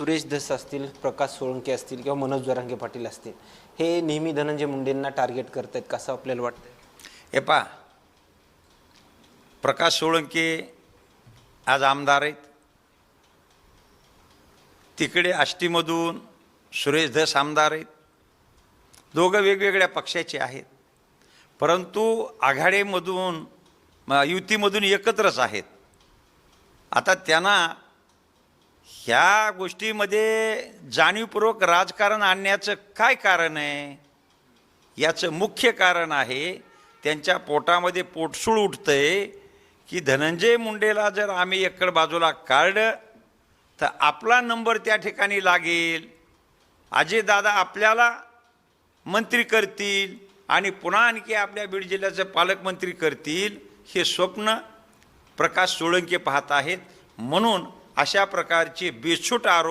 सुरेश धस असतील प्रकाश सोळंके असतील किंवा मनोज जरांगे पाटील असतील हे नेहमी धनंजय मुंडेंना टार्गेट करत आहेत कसं आपल्याला वाटतं हे पा प्रकाश सोळंके आज आमदार आहेत. तिकडे आष्टीमधून सुरेश धस आमदार आहेत. दोघं वेगवेगळ्या पक्षाचे आहेत. परंतु आघाडीमधून युतीमधून एकत्रच आहेत. आता त्यांना ह्या गोष्टीमध्ये जाणीवपूर्वक राजकारण आणण्याचं काय कारण आहे? याचं मुख्य कारण आहे त्यांच्या पोटामध्ये पोटसूळ उठतंय की धनंजय मुंडेला जर आम्ही एकड बाजूला काढलं तर आपला नंबर त्या ठिकाणी लागेल. अजयदादा आपल्याला मंत्री करतील आणि पुन्हा आणखी आपल्या बीड जिल्ह्याचं पालकमंत्री करतील हे स्वप्न प्रकाश सोळंके पाहत आहेत. म्हणून अशा प्रकारचे बेछूट आरोप